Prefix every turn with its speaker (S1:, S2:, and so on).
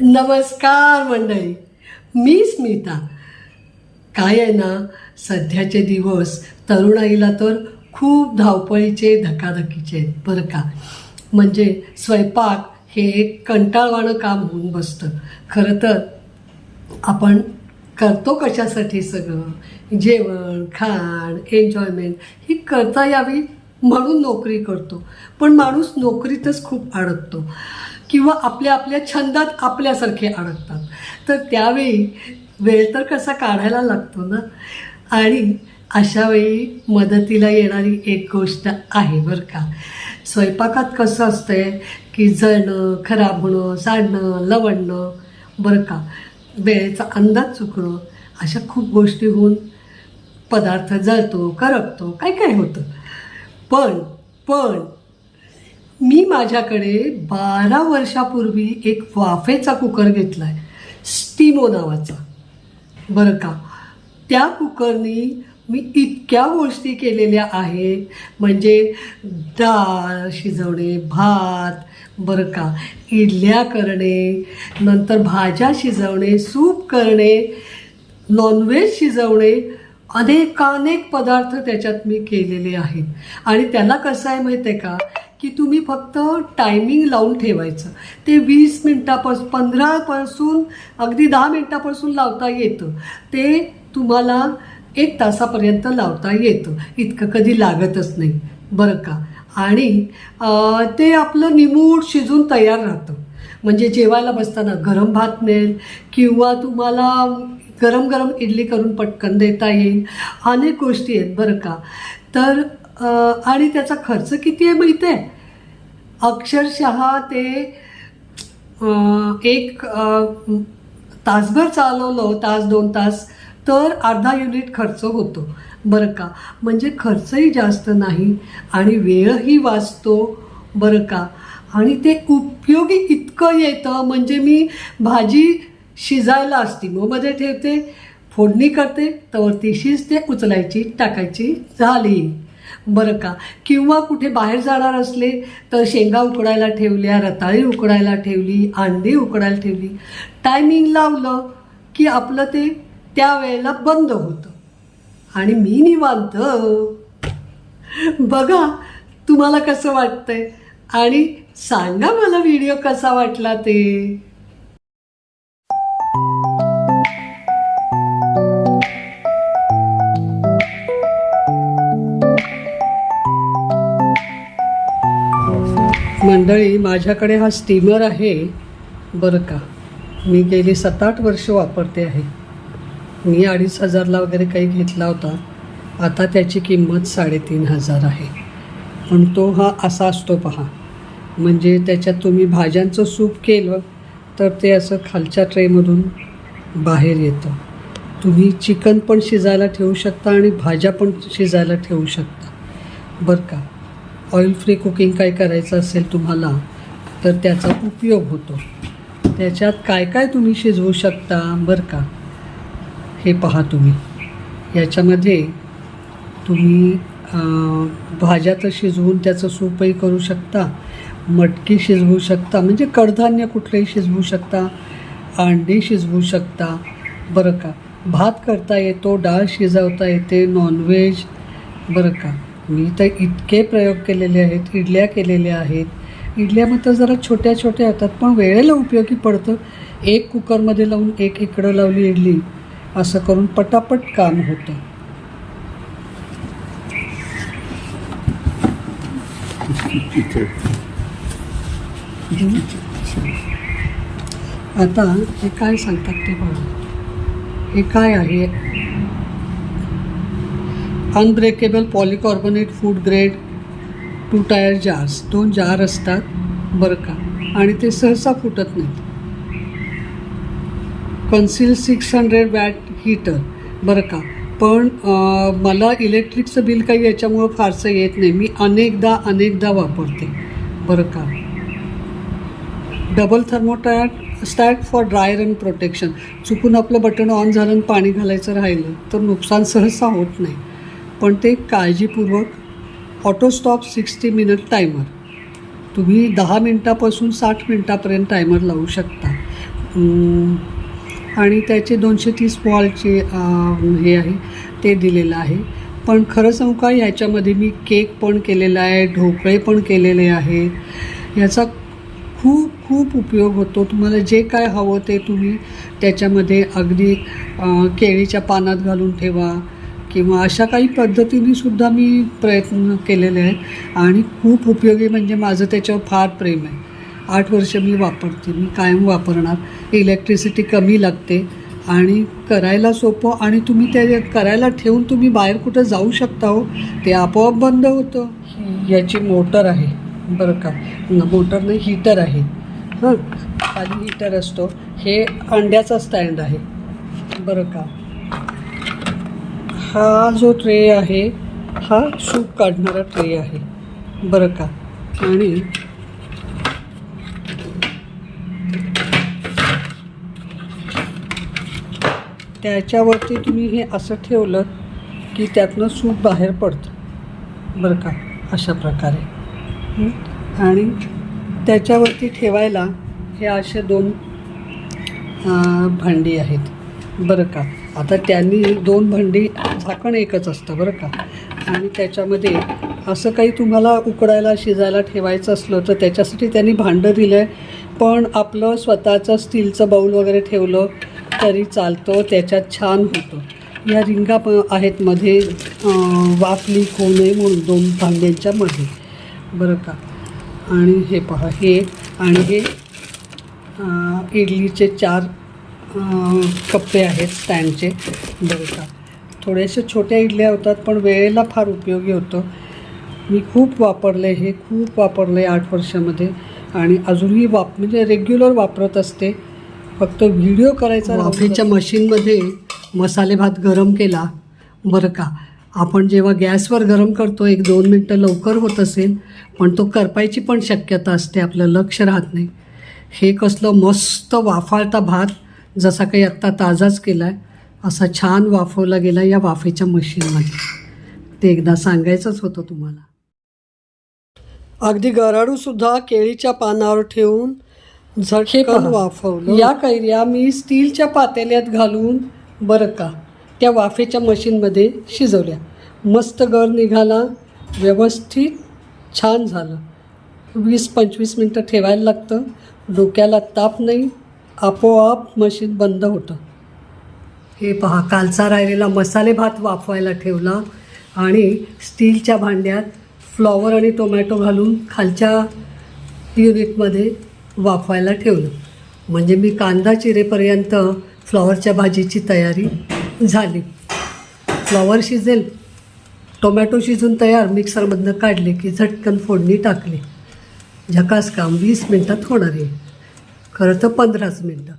S1: नमस्कार मंडळी मी स्मिता. काय आहे ना सध्याचे दिवस तरुणाईला तर खूप धावपळीचे धकाधकीचे आहेत बरं का? म्हणजे स्वयंपाक हे एक कंटाळवाणं काम होऊन बसतं. खरं तर आपण करतो कशासाठी सगळं? जेवण खाण एन्जॉयमेंट ही करता यावी म्हणून नोकरी करतो. पण माणूस नोकरीतच खूप अडकतो. किंवा आपल्या आपल्या छंदात आपल्यासारखे अडकतात. तर त्यावेळी वेळ तर कसा काढायला लागतो ना? आणि अशा वेळी मदतीला येणारी एक गोष्ट आहे बरं का. स्वयंपाकात कसं असतंय की जळणं खराब होणं सांडणं लवणं बरं का. वेळेचा अंदाज चुकणं अशा खूप गोष्टी होऊन पदार्थ जळतो करपतो काय काय होतं? पण पण मी माझ्याकडे बारा वर्षापूर्वी एक वाफेचा कुकर घेतला आहे स्टीमो नावाचा. बरं का? त्या कुकरनी मी इतक्या गोष्टी केलेल्या आहेत म्हणजे डाळ शिजवणे भात बरं का? इडल्या करणे नंतर भाज्या शिजवणे सूप करणे नॉनव्हेज शिजवणे अनेकानेक पदार्थ त्याच्यात मी केलेले आहेत. आणि त्याला कसं आहे माहीत आहे का? की तुम्ही फक्त टायमिंग लावून ठेवायचं. ते वीस मिनटापासून पंधरापासून अगदी दहा मिनटापासून लावता येतं. ते तुम्हाला एक तासापर्यंत लावता येतं. इतकं कधी लागतच नाही. बरं का? आणि ते आपलं निमूड शिजून तयार राहतं. म्हणजे जेवायला बसताना गरम भात मिळेल किंवा तुम्हाला गरम गरम इडली करून पटकन देता येईल. अनेक गोष्टी आहेत बरं का. तर आणि त्याचा खर्च किती आहे माहिती आहे? अक्षरशः ते एक तासभर चालवलं तास दोन तास तर अर्धा युनिट खर्च होतो. बरं का. म्हणजे खर्चही जास्त नाही आणि वेळही वाचतो. बरं का. आणि ते उपयोगी इतकं येतं. म्हणजे मी भाजी शिजायला स्टीमोमध्ये ठेवते फोडणी करते तर ती शिजते उचलायची टाकायची झाली. बरं का? किंवा कुठे बाहेर जाणार असले तर शेंगा उकडायला ठेवल्या रताळी उकडायला ठेवली अंडी उकडायला ठेवली. टायमिंग लावलं की आपलं ते त्यावेळेला बंद होतं. आणि मी निवांत. बघा तुम्हाला कसं वाटतंय? आणि सांगा मला व्हिडिओ कसा वाटला ते. मंडळी माझ्याकडे हा स्टीमर आहे. बरं का. मी गेली सात आठ वर्ष वापरते आहे. मी अडीच हजारला वगैरे काही घेतला होता. आता त्याची किंमत साडेतीन हजार आहे. पण तो हा असा असतो पहा. म्हणजे त्याच्यात तुम्ही भाज्यांचं सूप केलं तर ते असं खालच्या ट्रेमधून बाहेर येतं. तुम्ही चिकन पण शिजायला ठेवू शकता आणि भाज्या पण शिजायला ठेवू शकता. बरं का. ऑइल फ्री कुकिंग काय करायचं असेल तुम्हाला तर त्याचा उपयोग होतो. त्याच्यात काय काय तुम्ही शिजवू शकता बरं का? हे पहा तुम्ही. याच्यामध्ये तुम्ही भाज्याचं भाज्या तर शिजवून त्याचं सूपही करू शकता मटकी शिजवू शकता म्हणजे कडधान्य कुठलंही शिजवू शकता अंडी शिजवू शकता बरं का? भात करता येतो डाळ शिजवता येते नॉनव्हेज बरं का? मी तर इतके प्रयोग केलेले आहेत इडल्या केलेल्या आहेत. इडल्या मात्र जरा छोट्या छोट्या होतात पण वेळेला उपयोगी पडतं. एक कुकरमध्ये लावून एक इकडं लावली इडली असं करून पटापट काम होतं. आता हे काय सांगतात ते बघा. हे काय आहे? Unbreakable polycarbonate food grade two tier jars दोन जार असतात बरं का? आणि ते सहसा फुटत नाहीत. कन्सिल सिक्स हंड्रेड वॅट हीटर बरं का? पण मला इलेक्ट्रिकचं बिल काही याच्यामुळं फारसं येत नाही. मी अनेकदा अनेकदा वापरते. बरं का? Double thermostat for dryer and protection चुकून आपलं बटन ऑन झालं आणि पाणी घालायचं राहिलं तर नुकसान सहसा होत नाही. पण ते काळजीपूर्वक ऑटोस्टॉप सिक्स्टी मिनिट टायमर. तुम्ही दहा मिनटापासून साठ मिनटापर्यंत टायमर लावू शकता.
S2: आणि त्याचे दोनशे तीस वॉलचे हे आहे ते दिलेलं आहे. पण खरं सांगू का ह्याच्यामध्ये मी केक पण केलेला आहे ढोकळे पण केलेले आहे. याचा खूप खूप उपयोग होतो. तुम्हाला जे काय हवं ते तुम्ही त्याच्यामध्ये अगदी केळीच्या पानात घालून ठेवा. किंवा अशा काही पद्धतीने सुद्धा मी प्रयत्न केलेले आहेत. आणि खूप उपयोगी म्हणजे माझं त्याच्यावर फार प्रेम आहे. आठ वर्ष मी वापरते मी कायम वापरणार. इलेक्ट्रिसिटी कमी लागते आणि करायला सोपं आणि तुम्ही ते करायला ठेवून तुम्ही बाहेर कुठं जाऊ शकता हो ते आपोआप बंद होतं. याची मोटर आहे बरं का. मोटर नाही हीटर आहे. हां खाली हीटर असतो. हे अंड्याचा स्टँड आहे. बरं का. हा जो ट्रे आहे हा सूप काढणारा ट्रे आहे. बरं का? आणि त्याच्यावरती तुम्ही हे असं ठेवलं की त्यातनं सूप बाहेर पडतं. बरं का? अशा प्रकारे. आणि त्याच्यावरती ठेवायला हे असे दोन भांडी आहेत. बरं का. आता त्यांनी दोन भांडी झाकण एकच असतं बरं का. आणि त्याच्यामध्ये असं काही तुम्हाला उकडायला शिजायला ठेवायचं असलं तर त्याच्यासाठी त्यांनी भांडं दिलं आहे पण आपलं स्वतःचं स्टीलचं बाऊल वगैरे ठेवलं तरी चालतं त्याच्यात छान होतं. या रिंगा प आहेत मध्ये वाफली वाफ लीक होऊ नये म्हणून दोन भांड्यांच्या मध्ये बरं का. आणि हे पहा हे आणि हे इडलीचे चार कप्पे आहेत स्टँडचे का. थोडेसे छोट्या इडल्या होतात पण वेळेला फार उपयोगी होतं. मी खूप वापरले हे खूप वापरले आठ वर्षामध्ये. आणि अजूनही वाप म्हणजे रेग्युलर वापरत असते. फक्त व्हिडिओ करायचा
S1: वाफेच्या मशीनमध्ये मसाले भात गरम केला बरं का. आपण जेव्हा गॅसवर गरम करतो एक दोन मिनटं लवकर होत असेल पण तो करपायची पण शक्यता असते आपलं लक्ष राहत नाही. हे कसलं मस्त वाफाळता भात जसा काही आत्ता ताजाच केला आहे असा छान वाफवला गेला या वाफेच्या मशीनमध्ये. ते एकदा सांगायचंच होतं तुम्हाला. अगदी गराडूसुद्धा केळीच्या पानावर ठेवून झटकन वाफवलं. या कैऱ्या मी स्टीलच्या पातेल्यात घालून बरं का त्या वाफेच्या मशीनमध्ये शिजवल्या. मस्त गर निघाला व्यवस्थित छान झालं. वीस पंचवीस मिनटं ठेवायला लागतं डोक्याला ताप नाही आपोआप मशीन बंद होतं. हे पहा कालचा राहिलेला मसाले भात वाफवायला ठेवला आणि स्टीलच्या भांड्यात फ्लॉवर आणि टोमॅटो घालून खालच्या युनिटमध्ये वाफवायला ठेवलं. म्हणजे मी कांदा चिरेपर्यंत फ्लॉवरच्या भाजीची तयारी झाली. फ्लॉवर शिजेल टोमॅटो शिजून तयार मिक्सरमधनं काढले की झटकन फोडणी टाकली. झकास काम वीस मिनटात होणार आहे. खरं तर पंधराच मिनटं.